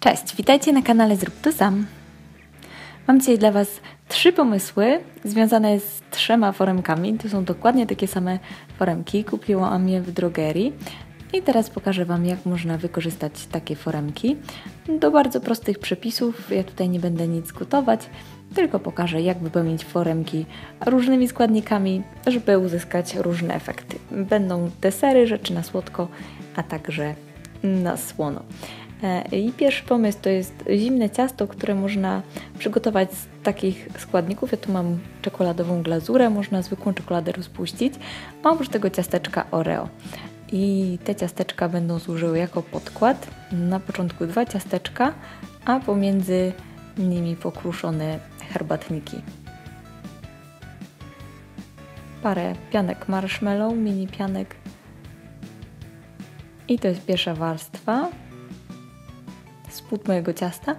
Cześć, witajcie na kanale Zrób to sam. Mam dzisiaj dla Was trzy pomysły związane z trzema foremkami. To są dokładnie takie same foremki. Kupiłam je w drogerii. I teraz pokażę Wam, jak można wykorzystać takie foremki do bardzo prostych przepisów. Ja tutaj nie będę nic gotować, tylko pokażę, jak wypełnić foremki różnymi składnikami, żeby uzyskać różne efekty. Będą desery, rzeczy na słodko, a także na słono. E, I pierwszy pomysł to jest zimne ciasto, które można przygotować z takich składników. Ja tu mam czekoladową glazurę, można zwykłą czekoladę rozpuścić, a oprócz tego ciasteczka Oreo. I te ciasteczka będą służyły jako podkład. Na początku dwa ciasteczka, a pomiędzy nimi pokruszone herbatniki. Parę pianek marshmallow, mini pianek. I to jest pierwsza warstwa spód mojego ciasta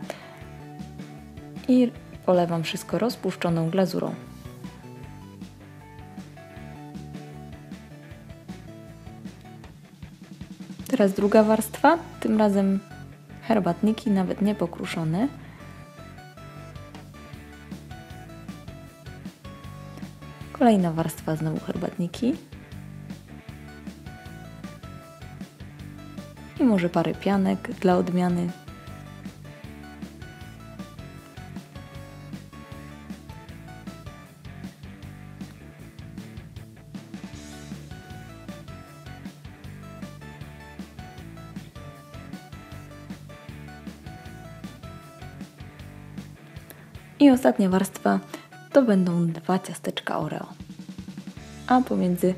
i polewam wszystko rozpuszczoną glazurą. Teraz druga warstwa, tym razem herbatniki, nawet nie pokruszone. Kolejna warstwa, znowu herbatniki. I może parę pianek dla odmiany. I ostatnia warstwa to będą dwa ciasteczka Oreo, a pomiędzy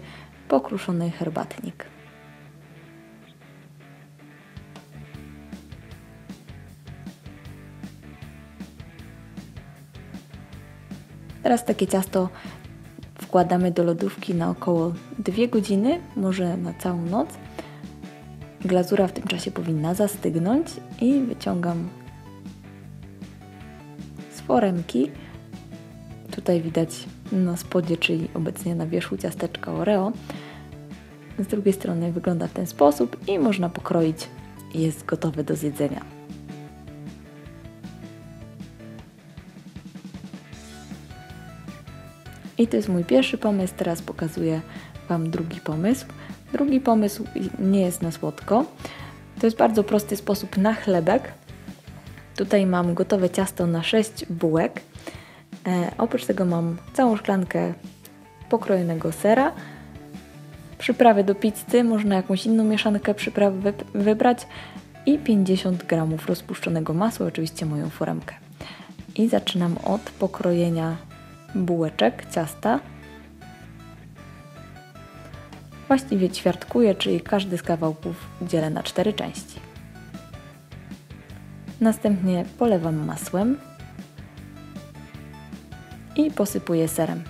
pokruszony herbatnik. Teraz takie ciasto wkładamy do lodówki na około 2 godziny, może na całą noc. Glazura w tym czasie powinna zastygnąć i wyciągam foremki. Tutaj widać na spodzie, czyli obecnie na wierzchu ciasteczka Oreo. Z drugiej strony wygląda w ten sposób i można pokroić. Jest gotowe do zjedzenia. I to jest mój pierwszy pomysł, teraz pokazuję Wam drugi pomysł. Drugi pomysł nie jest na słodko. To jest bardzo prosty sposób na chlebek. Tutaj mam gotowe ciasto na 6 bułek. E, oprócz tego mam całą szklankę pokrojonego sera. Przyprawy do pizzy, można jakąś inną mieszankę przypraw wybrać i 50 g rozpuszczonego masła, oczywiście moją foremkę. I zaczynam od pokrojenia bułeczek, ciasta. Właściwie ćwiartkuję, czyli każdy z kawałków dzielę na cztery części. Następnie polewam masłem i posypuję serem.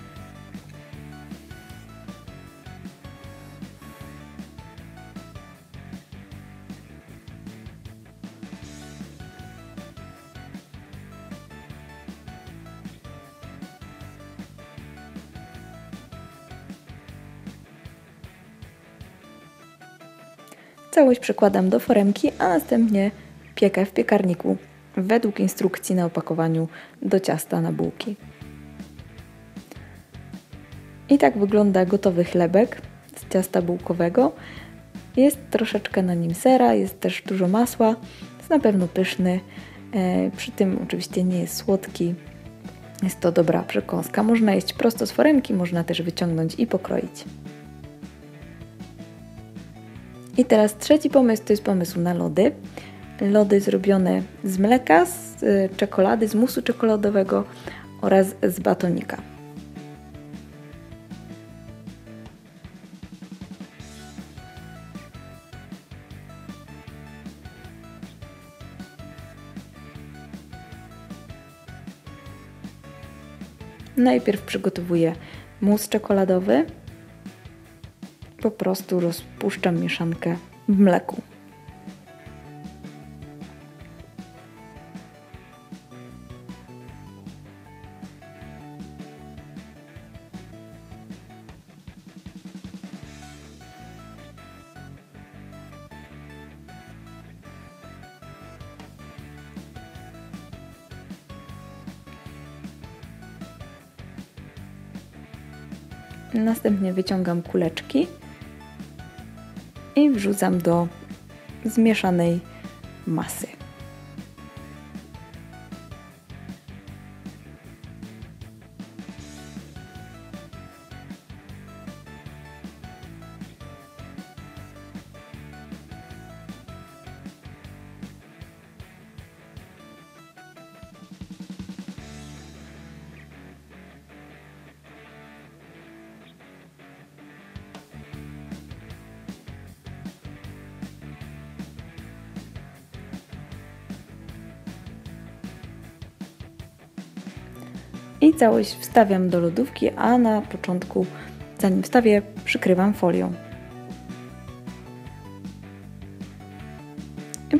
Całość przykładam do foremki, a następnie piekę w piekarniku według instrukcji na opakowaniu do ciasta na bułki. I tak wygląda gotowy chlebek z ciasta bułkowego. Jest troszeczkę na nim sera, jest też dużo masła, jest na pewno pyszny. E, przy tym oczywiście nie jest słodki. Jest to dobra przekąska. Można jeść prosto z foremki, można też wyciągnąć i pokroić. I teraz trzeci pomysł to jest pomysł na lody lody zrobione z mleka, z y, czekolady, z musu czekoladowego oraz z batonika. Najpierw przygotowuję mus czekoladowy. Po prostu rozpuszczam mieszankę w mleku. Następnie wyciągam kuleczki i wrzucam do zmieszanej masy. I całość wstawiam do lodówki, a na początku, zanim wstawię, przykrywam folią.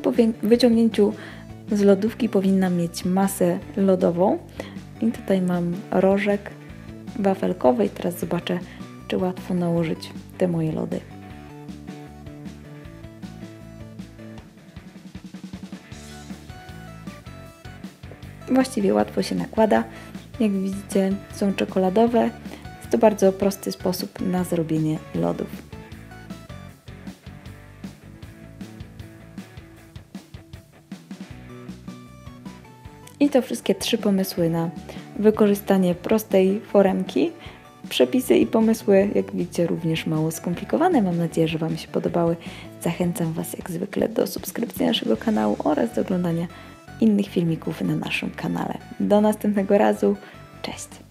Po wyciągnięciu z lodówki powinnam mieć masę lodową. I tutaj mam rożek wafelkowy i teraz zobaczę, czy łatwo nałożyć te moje lody. Właściwie łatwo się nakłada. Jak widzicie, są czekoladowe. Jest to bardzo prosty sposób na zrobienie lodów. I to wszystkie trzy pomysły na wykorzystanie prostej foremki. Przepisy i pomysły, jak widzicie, również mało skomplikowane. Mam nadzieję, że Wam się podobały. Zachęcam Was jak zwykle do subskrypcji naszego kanału oraz do oglądania innych filmików na naszym kanale. Do następnego razu. Cześć!